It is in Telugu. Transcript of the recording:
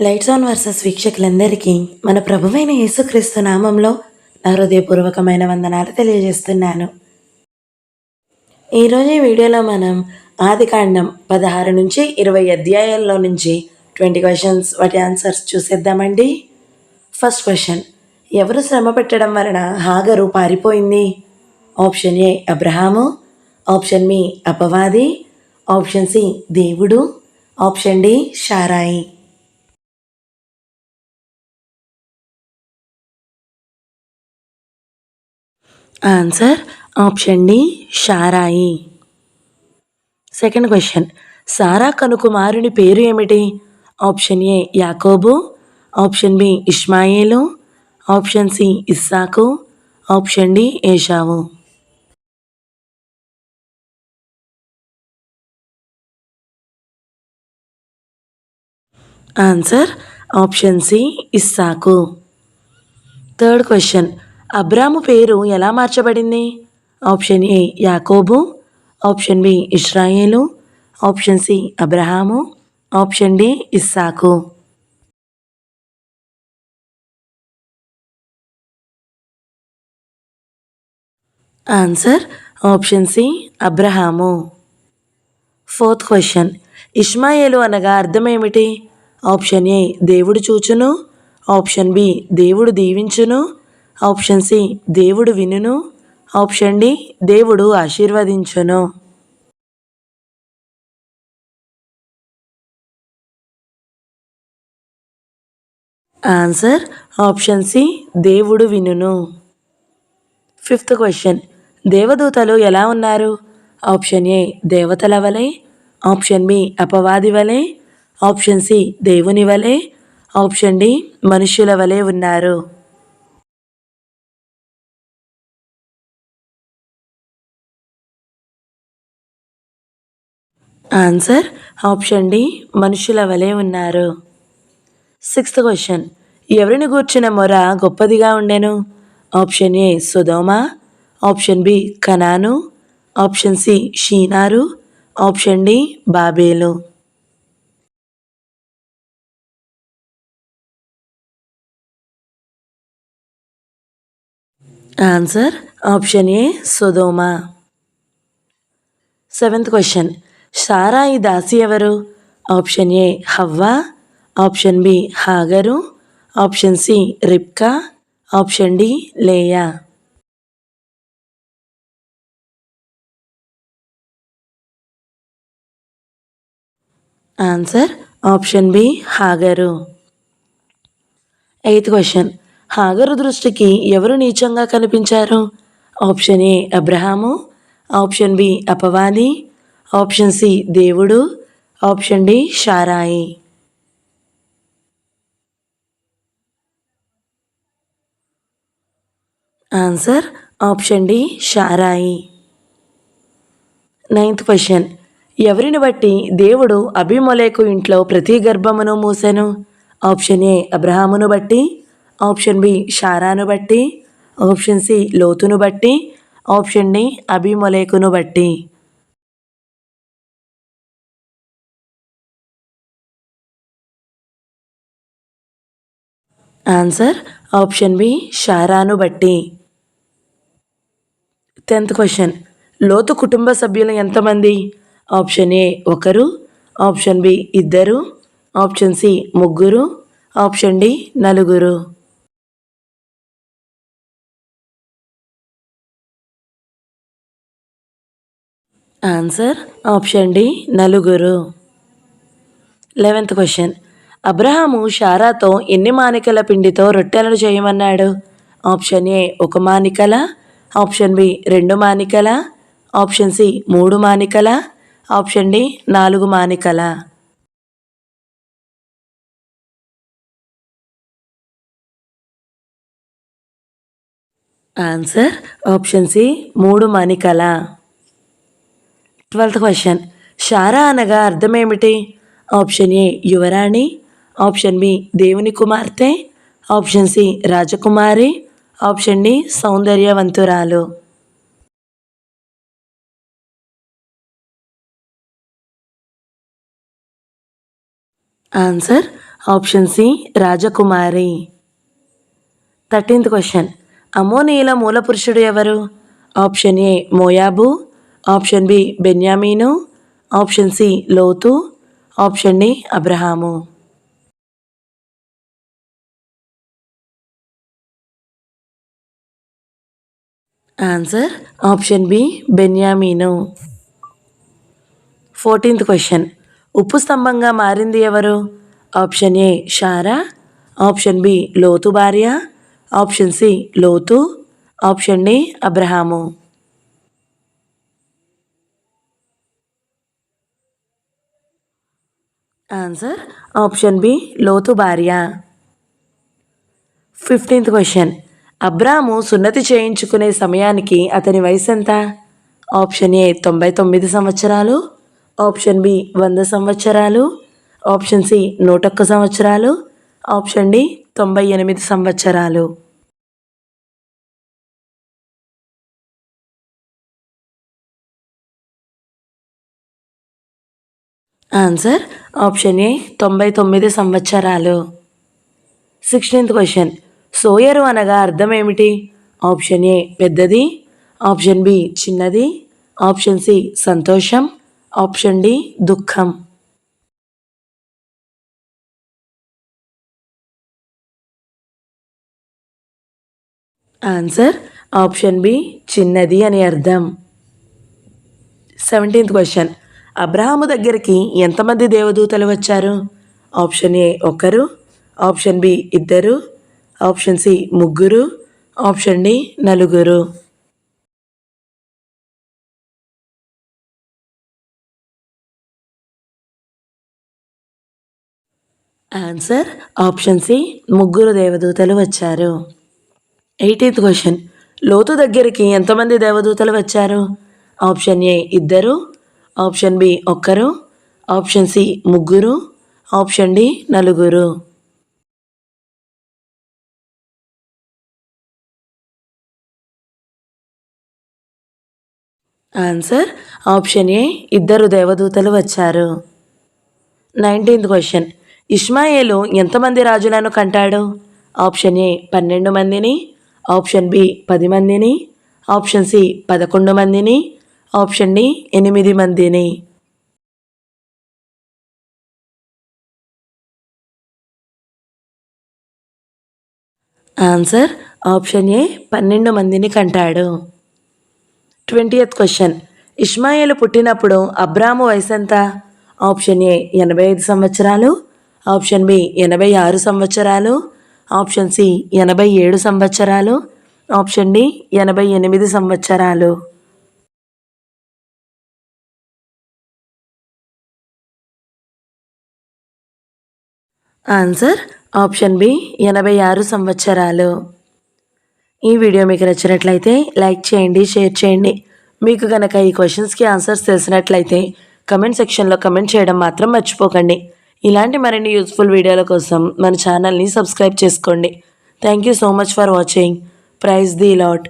లైట్స్ ఆన్ వర్సెస్ వీక్షకులందరికీ మన ప్రభువైన యేసుక్రీస్తు నామంలో నా హృదయపూర్వకమైన వందనాలు తెలియజేస్తున్నాను. ఈరోజు ఈ వీడియోలో మనం ఆది కాండం పదహారు నుంచి ఇరవై అధ్యాయాల్లో నుంచి ట్వంటీ క్వశ్చన్స్ వాటి ఆన్సర్స్ చూసేద్దామండి. ఫస్ట్ క్వశ్చన్ ఎవరు శ్రమ పెట్టడం వలన హాగరు పారిపోయింది? ఆప్షన్ ఏ అబ్రహాము. ఆప్షన్ బి అపవాది. ఆప్షన్ సి దేవుడు. ఆప్షన్ డి షారాయి. ఆన్సర్ ఆప్షన్ డి షారాయి సెకండ్ క్వశ్చన్ సారా కనుకుమారుని పేరు ఏమిటి? ఆప్షన్ ఏ యాకోబు ఆప్షన్ బి ఇష్మాయేలు ఆప్షన్ సి ఇస్సాకు ఆప్షన్ డి ఏషావు ఆన్సర్ ఆప్షన్ సి ఇస్సాకు థర్డ్ క్వశ్చన్ అబ్రాము పేరు ఎలా మార్చబడింది? ఆప్షన్ ఏ యాకోబు ఆప్షన్ బి ఇస్రాయేలు option C Abraham option D ఇస్సాకు. Answer option C Abraham. Fourth question. ఇష్మాయేలు అనగా అర్థం ఏమిటి ఆప్షన్ ఏ దేవుడు చూచును ఆప్షన్ బి దేవుడు దీవించును ఆప్షన్ సి దేవుడు వినును. ఆప్షన్ డి దేవుడు ఆశీర్వదించును. ఆన్సర్ ఆప్షన్ సి దేవుడు వినును. ఫిఫ్త్ క్వశ్చన్ దేవదూతలు ఎలా ఉన్నారు? ఆప్షన్ ఏ దేవతల వలె. ఆప్షన్ బి అపవాది వలె. ఆప్షన్ సి దేవుని వలె. ఆప్షన్ డి మనుష్యుల వలె ఉన్నారు. ఆన్సర్ ఆప్షన్ డి మనుషుల వలె ఉన్నారు. సిక్స్త్ క్వశ్చన్ ఎవరిని గూర్చిన మొర గొప్పదిగా ఉండెను? ఆప్షన్ ఏ సుధోమ. ఆప్షన్ బి కనాను. ఆప్షన్ సి షీనారు. ఆప్షన్ డి బాబేలు. ఆన్సర్ ఆప్షన్ ఏ సుధోమ. సెవెంత్ క్వశ్చన్ సారాయి దాసి ఎవరు? ఆప్షన్ ఏ హవ్వ ఆప్షన్ బి హాగరు ఆప్షన్ సి రిప్కా ఆప్షన్ డి లేయా? ఆన్సర్ ఆప్షన్ బి హాగరు. Eighth question. హాగరు దృష్టికి ఎవరు నీచంగా కనిపించారు? ఆప్షన్ ఏ అబ్రహాము ఆప్షన్ బి అపవాది ఆప్షన్ సి దేవుడు ఆప్షన్ డి షారాయి. Answer option D Sarai. Ninth question. ఎవరిని బట్టి దేవుడు అభిమలేకు ఇంట్లో ప్రతి గర్భమును మూసెను? ఆప్షన్ ఏ అబ్రహామును బట్టి ఆప్షన్ బి షారాను బట్టి ఆప్షన్ సి లోతును బట్టి ఆప్షన్ డి అభిమలేకును బట్టి. ఆన్సర్ ఆప్షన్ బి షారాను బట్టి టెన్త్ క్వశ్చన్ లోతు కుటుంబ సభ్యులు ఎంతమంది? ఆప్షన్ ఏ ఒకరు. ఆప్షన్ బి ఇద్దరు. ఆప్షన్ సి ముగ్గురు. ఆప్షన్ డి నలుగురు. ఆన్సర్ ఆప్షన్ డి నలుగురు. లెవెంత్ క్వశ్చన్ అబ్రహాము షారాతో ఎన్ని మానికల పిండితో రొట్టెలను చేయమన్నాడు? ఆప్షన్ ఏ ఒక మానికల. ఆప్షన్ బి రెండు మానికల. ఆప్షన్ సి మూడు మానికల. ఆప్షన్ డి నాలుగు మానికల. ఆన్సర్ ఆప్షన్ సి మూడు మానికల. ట్వెల్త్ క్వశ్చన్ షారా అనగా అర్థమేమిటి? ఆప్షన్ ఏ యువరాణి. ఆప్షన్ బి దేవుని కుమార్తె ఆప్షన్ సి రాజకుమారి ఆప్షన్ డి సౌందర్యవంతురాలు. ఆన్సర్ ఆప్షన్ సి రాజకుమారి. Thirteenth question. అమోనీయుల మూల పురుషుడు ఎవరు? ఆప్షన్ ఏ మోయాబు ఆప్షన్ బి బెన్యామీను ఆప్షన్ సి లోతు ఆప్షన్ డి అబ్రహాము. ఆన్సర్ ఆప్షన్ బి బెన్యామీను ఫోర్టీన్త్ క్వశ్చన్ ఉప్పు స్తంభంగా మారింది ఎవరు? ఆప్షన్ ఏ షారా ఆప్షన్ బి లోతు భార్య. ఆప్షన్ సి లోతు ఆప్షన్ డి అబ్రహాము ఆన్సర్ ఆప్షన్ బి లోతు భార్య. ఫిఫ్టీన్త్ క్వశ్చన్ అబ్రాము సున్నతి చేయించుకునే సమయానికి అతని వయసు ఎంత ఆప్షన్ ఏ తొంభై తొమ్మిది సంవత్సరాలు ఆప్షన్ బి వంద సంవత్సరాలు ఆప్షన్ సి నూటొక్క సంవత్సరాలు ఆప్షన్ డి తొంభై ఎనిమిది సంవత్సరాలు. ఆన్సర్ ఆప్షన్ ఏ తొంభై తొమ్మిది సంవత్సరాలు. Sixteenth question. సోయరు అనగా అర్థం ఏమిటి ఆప్షన్ ఏ పెద్దది ఆప్షన్ బి చిన్నది ఆప్షన్ సి సంతోషం ఆప్షన్ డి దుఃఖం. ఆన్సర్ ఆప్షన్ బి చిన్నది అని అర్థం. Seventeenth question. అబ్రహాము దగ్గరికి ఎంతమంది దేవదూతలు వచ్చారు? ఆప్షన్ ఏ ఒకరు ఆప్షన్ బి ఇద్దరు ఆప్షన్ సి ముగ్గురు ఆప్షన్ డి నలుగురు. ఆన్సర్ ఆప్షన్ సి ముగ్గురు దేవదూతలు వచ్చారు. ఎయిటీన్త్ క్వశ్చన్ లోతు దగ్గరికి ఎంతమంది దేవదూతలు వచ్చారు? ఆప్షన్ ఏ ఇద్దరు ఆప్షన్ బి ఒక్కరు ఆప్షన్ సి ముగ్గురు ఆప్షన్ డి నలుగురు. ఆన్సర్ ఆప్షన్ ఏ ఇద్దరు దేవదూతలు వచ్చారు. నైన్టీన్త్ క్వశ్చన్ ఇస్మాయేలు ఎంతమంది రాజులను కంటాడు? ఆప్షన్ ఏ పన్నెండు మందిని. ఆప్షన్ బి పది మందిని. ఆప్షన్ సి పదకొండు మందిని. ఆప్షన్ డి ఎనిమిది మందిని. ఆన్సర్ ఆప్షన్ ఏ పన్నెండు మందిని కంటాడు. Twentieth question. ఇస్మాయిల్ పుట్టినప్పుడు అబ్రాము వయసు ఎంత ఆప్షన్ ఏ ఎనభై ఐదు సంవత్సరాలు. ఆప్షన్ బి ఎనభై ఆరు సంవత్సరాలు. ఆప్షన్ సి ఎనభై ఏడు సంవత్సరాలు. ఆప్షన్ డి ఎనభై ఎనిమిది సంవత్సరాలు. ఆన్సర్ ఆప్షన్ బి ఎనభై ఆరు సంవత్సరాలు. ఈ వీడియో మీకు నచ్చినట్లయితే లైక్ చేయండి షేర్ చేయండి. మీకు కనుక ఈ క్వశ్చన్స్కి ఆన్సర్స్ తెలిసినట్లయితే కమెంట్ సెక్షన్లో కమెంట్ చేయడం మాత్రం మర్చిపోకండి. ఇలాంటి మరిన్ని యూస్ఫుల్ వీడియోల కోసం మన ఛానల్ని సబ్స్క్రైబ్ చేసుకోండి. Thank you so much for watching praise the Lord